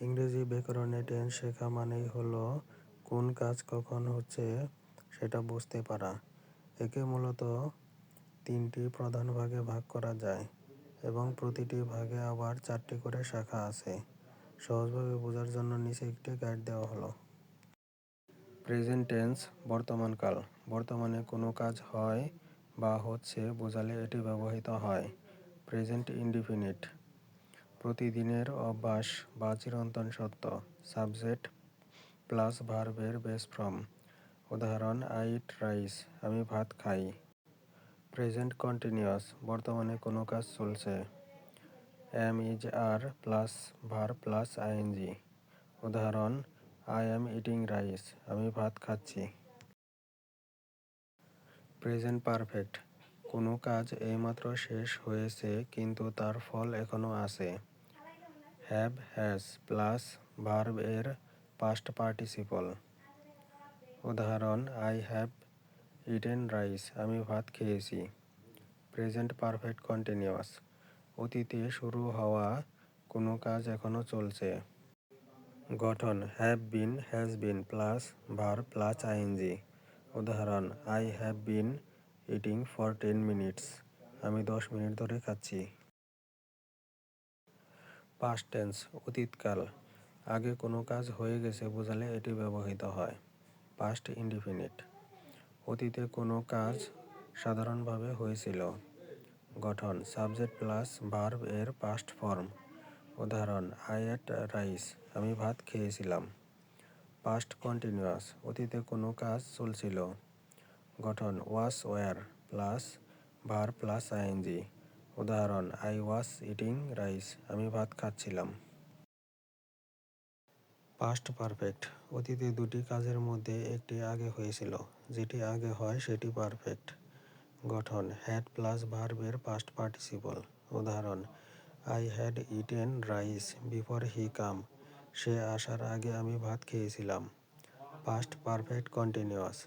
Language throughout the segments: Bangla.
ইংরেজি ব্যাকরণে টেন্স শেখা মানেই হলো, কোন কাজ কখন হচ্ছে সেটা বুঝতে পারা। একে মূলত তিনটি প্রধান ভাগে ভাগ করা যায় এবং প্রতিটি ভাগে আবার চারটি করে শাখা আছে। সহজভাবে বোঝার জন্য নিচে একটি গাইড দেওয়া হলো। প্রেজেন্ট টেন্স বর্তমান কাল। বর্তমানে কোনো কাজ হয় বা হচ্ছে বোঝালে এটি ব্যবহৃত হয়। প্রেজেন্ট ইনডিফিনিট প্রতিদিনের অভ্যাস বা চিরন্তন সত্য। সাবজেক্ট প্লাস ভার্বের বেস ফর্ম। উদাহরণ আই ইট রাইস আমি ভাত খাই। প্রেজেন্ট কন্টিনিউয়াস, বর্তমানে কোনো কাজ চলছে। Am is are plus verb plus ING. উদাহরণ আই অ্যাম ইটিং রাইস আমি ভাত খাচ্ছি। প্রেজেন্ট পারফেক্ট, কোনো কাজ এইমাত্র শেষ হয়েছে, কিন্তু তার ফল এখনও আছে। হ্যাভ হ্যাজ প্লাস ভার্ব এর পাস্ট পার্টিসিপল। উদাহরণ আই হ্যাভ ইটেন রাইস আমি ভাত খেয়েছি। প্রেজেন্ট পারফেক্ট কন্টিনিউয়াস অতীতে শুরু হওয়া কোনো কাজ এখনও চলছে। গঠন have been has been plus verb plus ING. উদাহরণ I have been eating for ten minutes আমি দশ মিনিট ধরে খাচ্ছি। পাস্ট টেন্স অতীতকাল আগে কোনো কাজ হয়ে গেছে বোঝালে এটি ব্যবহৃত হয়। পাস্ট ইনডিফিনিট অতীতে কোনো কাজ সাধারণভাবে হয়েছিল। গঠন সাবজেক্ট প্লাস ভার্ব এর পাস্ট ফর্ম। উদাহরণ আই এট রাইস আমি ভাত খেয়েছিলাম। পাস্ট কন্টিনিউয়াস অতীতে কোনো কাজ চলছিল। গঠন was were plus verb plus ING. উদাহরণ আই ওয়াস ইটিং রাইস আমি ভাত খাচ্ছিলাম। পাস্ট পারফেক্ট অতীতে দুটি কাজের মধ্যে একটি আগে হয়েছিল। যেটি আগে হয় সেটি পারফেক্ট। গঠন হ্যাড প্লাস ভার্ব এর পাস্ট পার্টিসিপল। উদাহরণ I had eaten rice before he come সে আসার আগে আমি ভাত খেয়েছিলাম। পাস্ট পারফেক্ট কন্টিনিউয়াস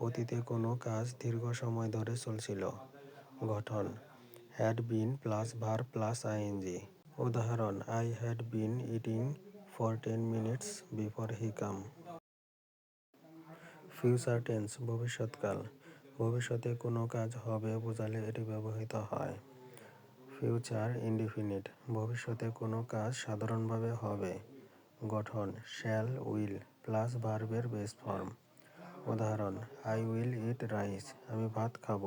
অতীতে কোনো কাজ দীর্ঘ সময় ধরে চলছিল। গঠন had been plus verb plus ING. উদাহরণ I had been eating for ten minutes before he come. Future tense ভবিষ্যৎকাল ভবিষ্যতে কোনো কাজ হবে বোঝালে এটি ব্যবহৃত হয়। ফিউচার ইনডিফিনিট ভবিষ্যতে কোনো কাজ সাধারণভাবে হবে। গঠন শ্যাল উইল প্লাস ভার্বের বেস ফর্ম। উদাহরণ আই উইল ইট রাইস আমি ভাত খাব।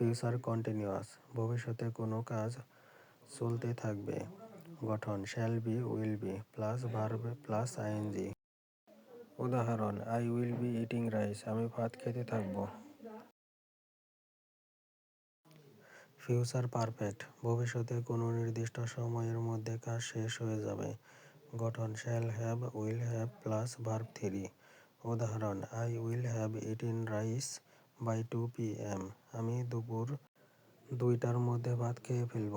ফিউচার কন্টিনিউয়াস, ভবিষ্যতে কোনো কাজ চলতে থাকবে। গঠন shall be will be plus verb plus ING. উদাহরণ I will be eating rice আমি ভাত খেতে থাকব। ফিউচার পারফেক্ট, ভবিষ্যতে কোনো নির্দিষ্ট সময়ের মধ্যে কাজ শেষ হয়ে যাবে। গঠন shall have will have plus verb three. উদাহরণ I will have eaten rice by two P M আমি দুপুর দুইটার মধ্যে ভাত খেয়ে ফেলব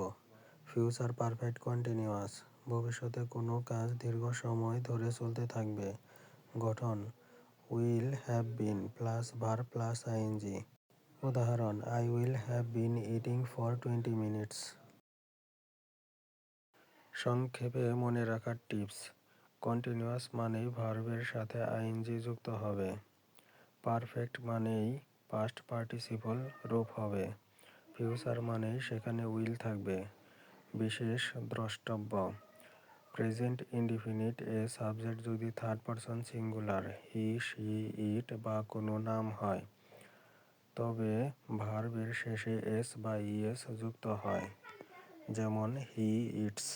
ফিউচার পারফেক্ট কন্টিনিউয়াস ভবিষ্যতে কোনো কাজ দীর্ঘ সময় ধরে চলতে থাকবে। গঠন will have been plus verb plus ING. উদাহরণ I will have been eating for twenty minutes. সংক্ষেপে মনে রাখার টিপস কন্টিনিউয়াস মানেই ভার্বের সাথে আইএনজি যুক্ত হবে। পারফেক্ট মানেই পাস্ট পার্টিসিপল রূপ হবে। ফিউচার মানেই সেখানে উইল থাকবে। বিশেষ দ্রষ্টব্য প্রেজেন্ট ইনডিফিনিট এ সাবজেক্ট যদি third person singular he she it বা কোনো নাম হয়, তবে ভার্ব এর শেষে এস বা ইএস যুক্ত হয়। যেমন হি ইটস।